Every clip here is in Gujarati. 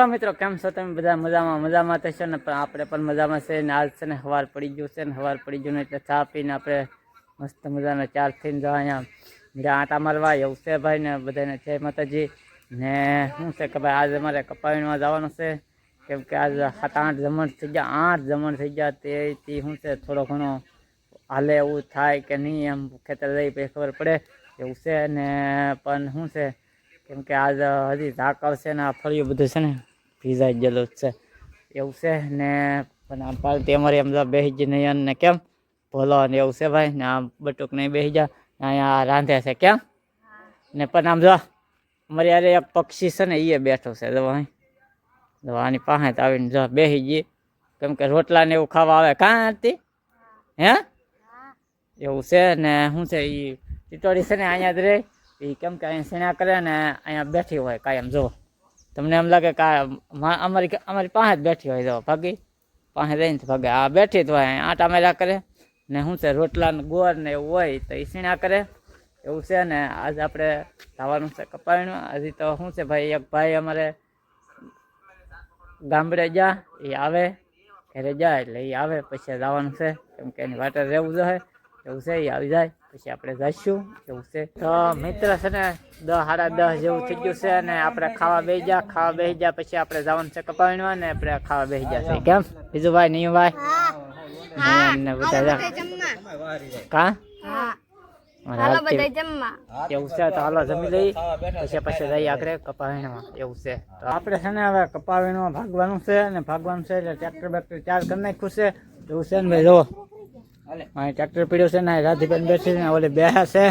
હાલો મિત્રો કેમ છો તમે બધા મજામાં મજામાં થશો ને પણ આપણે પણ મજામાં છે ને આજ છે ને સવાર પડી ગયું છે ને સવાર પડી ગયું ને એટલે ચા પીને આપણે મસ્ત મજાનો ચાર થઈને જવા અહીંયા મીરા આટા મારવા એવું છે ભાઈ ને બધાને જય માતાજી ને શું છે કે ભાઈ આજે અમારે કપાવીમાં જવાનું છે કેમ કે આજ સાત આઠ જમણ થઈ ગયા આઠ જમણ થઈ ગયા તેથી શું છે થોડો ઘણો હાલે એવું થાય કે નહીં એમ ખેતર લઈ પછી ખબર પડે એવું છે ને પણ શું છે કેમ કે આજ હજી ધાક આવશે ને આ ફળિયું બધું છે ને ભીજાઈ ગયેલું જ છે. એવું છે ને પણ આમ પાલટી અમારી એમ બેસી જ નહીં ને કેમ? ભોલો ને એવું છે ભાઈ ને આમ બટુક નહીં બેસી જા અહીંયા રાંધે છે કેમ? ને પણ આમ જો અમારી યારે એક પક્ષી છે ને એ બેઠો છે જો અહીં. જો આની પાસે આવીને જો બેસી ગઈ. કેમ કે રોટલા ને એવું ખાવા આવે કાં હતી હે. એવું છે ને શું છે એ ટીટોડી છે ને અહીંયા જ રહે. એ કેમ કે અહીંયા સેણા કરે ને અહીંયા બેઠી હોય કાયમ જો. તમને એમ લાગે કે આ મા- અમારી અમારી પાસે જ બેઠી હોય જો ભાગી પાસે રહીને તો ભાગે આ બેઠી જ હોય અહીંયા આટા મેરા કરે ને શું છે રોટલા ને ગોળ ને એવું હોય તો એ સીણા કરે એવું છે ને આજ આપણે જવાનું છે કપાયણું હજી તો શું છે ભાઈ એક ભાઈ અમારે ગામડે જા એ આવે ઘરે જાય એટલે એ આવે પછી જવાનું છે કેમ કે એની વાટે રહેવું જોઈએ એવું છે એ આવી જાય પછી આપણે જઈશું એવું છે. તો મિત્ર છે ને દસ સાડા દસ જેવું થઈ ગયું છે અને આપણે ખાવા બેસી જા ખાવા બેસી જા પછી આપણે જવાનું છે કપાવીમાં ને આપણે ખાવા બેસી જશે કેમ? બીજું ભાઈ નહીં ભાઈ ને બધા કા? હાલો બધા જમવા. એવું છે તો હાલો જમી લઈ પછી પછી જઈએ આગળ કપાવીણમાં એવું છે. તો આપણે છે ને હવે કપાવીણમાં ભાગવાનું છે અને ભાગવાનું છે એટલે ટ્રેક્ટર બેક્ટર ચાર કરી નાખ્યું છે. એવું છે ને ભાઈ જો. અહીં ટ્રેક્ટર પીડ્યું છે ને રાધીબેન બેસી ને ઓલી બેહે છે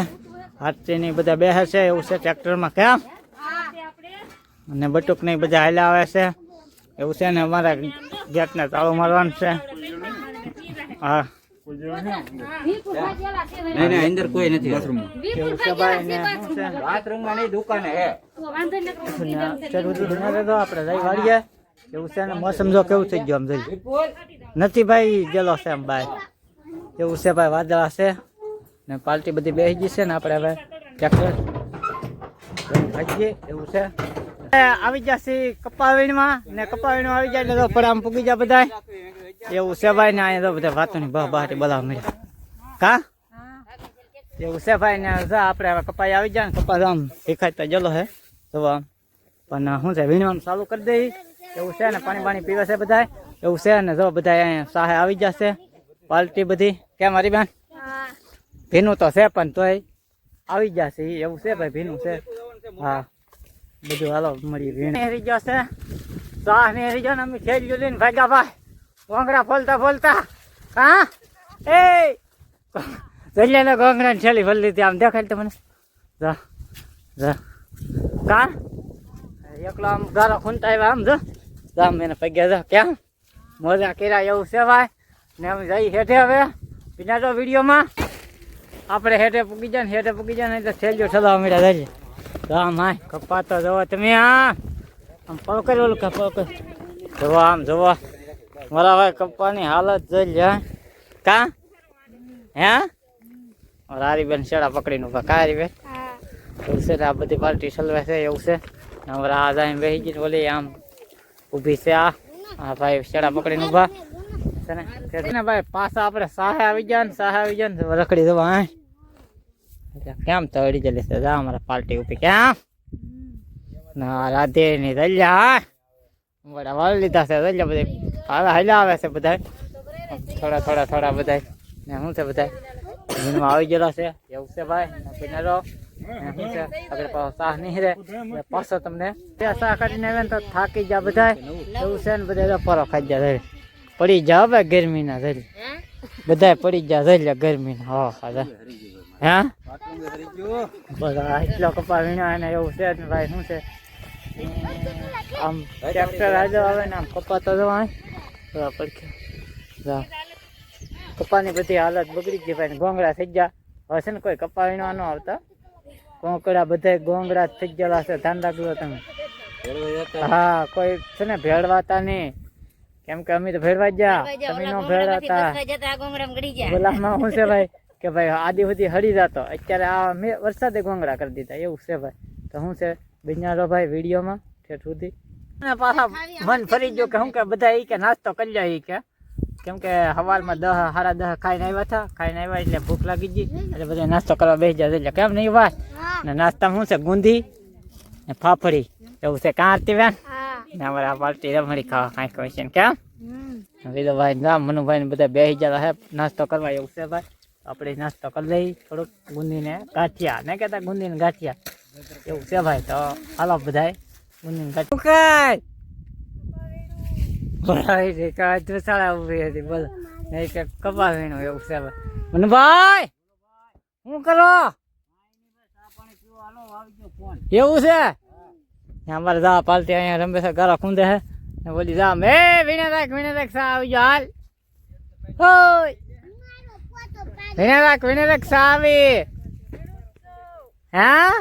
હાથીની બધા બેહે છે એવું છે ટ્રેક્ટરમાં કેમ અને બટુક ને બધા હાલ્યા આવે છે. એવું છે ને અમારા ગેટને તાળું મારવાનું છે. હા. મોસમ જો કેવું થઈ ગયું આમ નથી ભાઈ ગયેલો છે આમ ભાઈ એવું છે ભાઈ, વાદળા છે. ને પાલટી બધી બેસી ગઈ છે ને આપણે હવે ટ્રેક્ટર ભાગીએ, એવું છે. આવી જશે કપાવીણમાં, ને કપાવીણમાં આવી જાય એટલે પર આમ પૂગી જાય બધા એવું છે ભાઈ, ને અહીંયા તો બધા વાતો ની બહ બહાટી બોલાવા મળ્યા કા? એવું છે ભાઈ, ને આપણે હવે કપાઈ આવી જાય ને કપાસ આમ દેખાય તો જલો હે. આમ. પણ શું છે, વીણવાનું ચાલુ કરી દઈ. એવું છે ને પાણી પાણી પીવે છે બધા એવું છે ને, જો બધા અહીંયા સાહે આવી જશે પાલટી બધી? કેમ મારી બેન? ભીનું તો છે પણ તોય આવી જશે એવું છે ભાઈ ભીનું છે. હા. બધું હાલો મળી ભીણ. હેરી છે. સાહ ને હેરી જાવ ને અમે થેલીઓ લઈને ભાગ્યા ભાઈ. ગોંગડા ફોલતા ફોલતા. હા? એ! જલ્યા ગોંગડા ને છેલી ફોલી લીધી આમ દેખાય તમને જા જા. કા? એકલો આમ ગારો ખૂનતા આવ્યા આમ જો. જામ એને પગ્યા જા. કેમ મોજા કર્યા એવું છે ભાઈ. ને અમે જઈ હેઠે હવે બીજા તો વિડીયોમાં આપણે હેઠે પૂગી જાય ને હેઠે પૂગી જાય ને એટલે થેલીઓ ઠલવા મળ્યા જઈએ જામ હાય કપા તો જવો તમે આ આમ પકડ ઓલું કા પકડ જવો આમ જવો મારા ભાઈ કપ્પાની હાલત જોઈ લે કા હે રારી બેન શેડા પકડીને ઉભા કા હારી બેન એવું છે ને આ બધી પાર્ટી સલવે છે એવું છે અમારા આ જાય બેસી ગઈ ઓલી આમ ઊભી છે આ આ ભાઈ શેડા પકડીને ઊભા છે ને તે ને ભાઈ પાછા આપણે સાહે આવી ગયા ને સાહે આવી ગયા ને રખડી દેવા હા કેમ તળી જલી છે જા અમારા પાર્ટી ઊભી કેમ ના રાધે ની દલ્યા બડા વાળ લીધા છે દલ્યા બધી હવે હાલ્યા આવે છે બધા થોડા થોડા થોડા બધા ને શું છે બધા જૂનમાં આવી ગયેલા છે એવું છે ભાઈ ને પીનારો ને શું છે આગળ પાછો સાહ નહીં રહે એટલે પાછો તમને બે સાહ કાઢીને આવે ને તો થાકી જા બધા એવું છે ને બધા પરો ખાઈ જા ધરી પડી જા હવે ગરમીના ધરી બધા પડી જા ધરી ગરમીના હો હા હે બધા એટલો કપા વીણ્યા અને એવું છે ને ભાઈ શું છે આમ ટ્રેક્ટર આજે આવે ને આમ કપા તો જવા પડખે જા કપાની બધી હાલત બગડી ગઈ ભાઈ ને ગોંગડા થઈ ગયા હવે છે ને કોઈ કપા વીણવા ન આવતા કોંકડા બધા ગોંગડા જ થઈ ગયેલા છે ધ્યાન રાખજો તમે હા કોઈ છે ને ભેળવાતા નહીં કેમ કે અમે તો ભેળવા જ ગયા તમે નો ભેળવાતા જતા ગોંગરામ ગડી જાય બોલામાં શું છે ભાઈ કે ભાઈ આદિ સુધી હળી જતો અત્યારે આ મેં વરસાદે ગોંગડા કરી દીધા એવું છે ભાઈ તો શું છે બિનારો ભાઈ વિડીયોમાં ઠેઠ સુધી અને પાછા મન ફરી ગયો કે હું કે બધા ઈ કે નાસ્તો કરી લે ઈ કે કેમ કે સવારમાં દહ સાડા દહ ખાઈને આવ્યા હતા ખાઈને આવ્યા એટલે ભૂખ લાગી ગઈ એટલે બધા નાસ્તો કરવા બેસી જાય એટલે કેમ નહીં વાત ને નાસ્તામાં શું છે ગુંદી ને ફાફડી એવું છે કાં આરતી બેન હા ને અમારે આ પાર્ટી રમણી ખાવા કાંઈક હોય છે ને કેમ વિદોભાઈ ના મનુભાઈ ને બધા બેસી જતા હે નાસ્તો કરવા એવું છે ભાઈ આપણે નાસ્તો કરી લઈ થોડુંક ગુંદીને ગાંઠિયા ને કહેતા ગુંદીને ગાંઠિયા એવું છે ભાઈ તો હાલો બધાય ગુંદીને ગાંઠિયા ધુસાળા ઊભી હતી બોલો નહીં કે એવું છે ભાઈ મનુભાઈ શું કરો એવું છે અમારે જા પાલતી અહીંયા રમે છે ગારા ખૂંદે છે ને બોલી જા મે વીણે રાખ વીણે રાખ સા આવી જા હાલ હોય વીણે રાખ વીણે રાખ સા આવી હા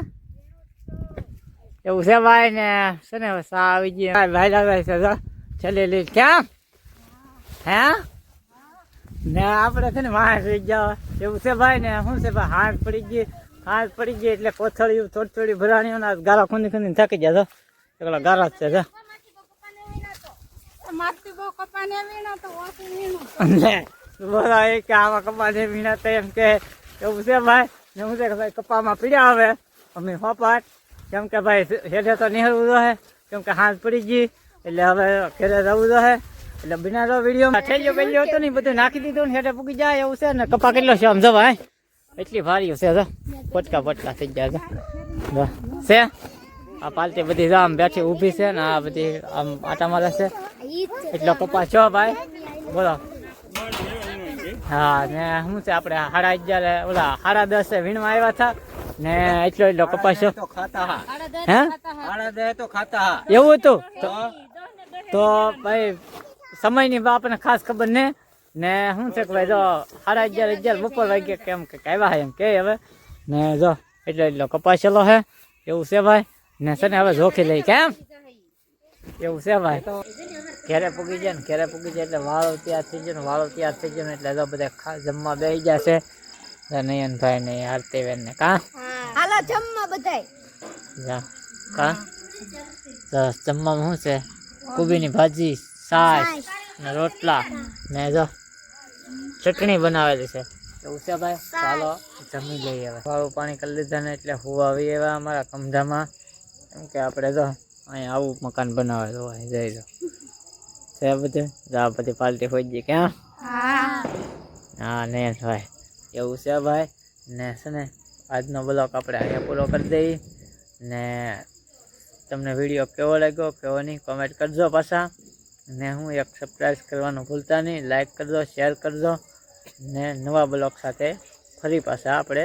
એવું છે ભાઈ ને છે ને હવે સા આવી ગઈ ભાઈ ભાઈ લાગે છે જો ચલે લે ક્યાં હે ને આપણે છે ને વાહ રહી જાવ એવું છે ભાઈ ને શું છે ભાઈ હાથ પડી ગઈ હાથ પડી ગઈ એટલે કોથળીયું થોડી થોડી ભરાણીઓ ના ગારા ખૂંદી ખૂંદી થાકી ગયા તો પેલા ગારા જ છે જો. લે એ કે આવા કપા ને વીણા તો એમ કે એવું છે ભાઈ? ને હું છે કે ભાઈ કપામાં પીડ્યા આવે. અમે હોપાટ. કેમ કે ભાઈ હેઠે તો નિહળવું રહે કેમ કે હાથ પડી ગઈ એટલે હવે ઘરે રહેવું રહે એટલે બિના વીડિયો ઠેલ્યો પેલ્યો હતો ને બધું નાખી દીધું ને હેઠે પૂગી જાય એવું છે ને. કપા કેટલો છે આમ જો ભાઈ? એટલી ભારી છે જો. પોટકા પોટકા થઈ ગયા. જો. છે? આ પાલટી બધી જો આમ બેઠી ઊભી છે ને આ બધી આમ આટા મારે છે. એટલો કપાસ છો ભાઈ? બોલો. હા ને શું છે આપણે સાડા અગિયાર ઓલા સાડા દસે વીણવા આવ્યા હતા ને એટલો એટલો કપાસ છે. તો ખાતા હા. હે? આડા દે તો ખાતા હા. એવું હતું? તો? ભાઈ સમયની આપણને ખાસ ખબર ને? ને શું છે કે ભાઈ જો સાડા અગિયાર અગિયાર બપોર વાગે કેમ કે આવ્યા હે એમ કે હવે. ને જો એટલો એટલો કપાસેલો હે. એવું છે ભાઈ. ને છે ને હવે જોખી લઈ કેમ એવું છે ભાઈ. ઘેરે પૂગી જાય ને ઘેરે પૂગી જાય એટલે વાળો તૈયાર થઈ જાય ને વાળો તૈયાર થઈ જાય ને એટલે તો બધા જમવા બેસી જશે. નયનભાઈ ને આરતી બેન ને કા? હાલો જમવા બધાય. જા. કા? જમવામાં શું છે? કોબીની ભાજી સાસ. ને રોટલા. ને જો. ચટણી બનાવેલી છે. એવું છે ભાઈ? ચાલો જમી લઈએ હવે. વાળું પાણી કરી લીધા ને એટલે હું આવી એવા અમારા કમધામાં. એમ કે આપણે તો અહીંયા આવું મકાન બનાવેલું હોય જઈ જો છે બધું? જા બધી પાલટી હોય ગઈ ક્યાં હા. ને ભાઈ. એવું છે ભાઈ? ને છે ને આજનો બ્લોગ આપણે અહીંયા પૂરો કરી દઈએ. ને તમને વીડિયો કેવો લાગ્યો કેવો નહીં કોમેન્ટ કરજો પાછા. ને હું એક સબસ્ક્રાઈબ કરવાનું ભૂલતા નહીં. લાઇક કરજો શેર કરજો. ને નવા બ્લોગ સાથે ફરી પાછા આપણે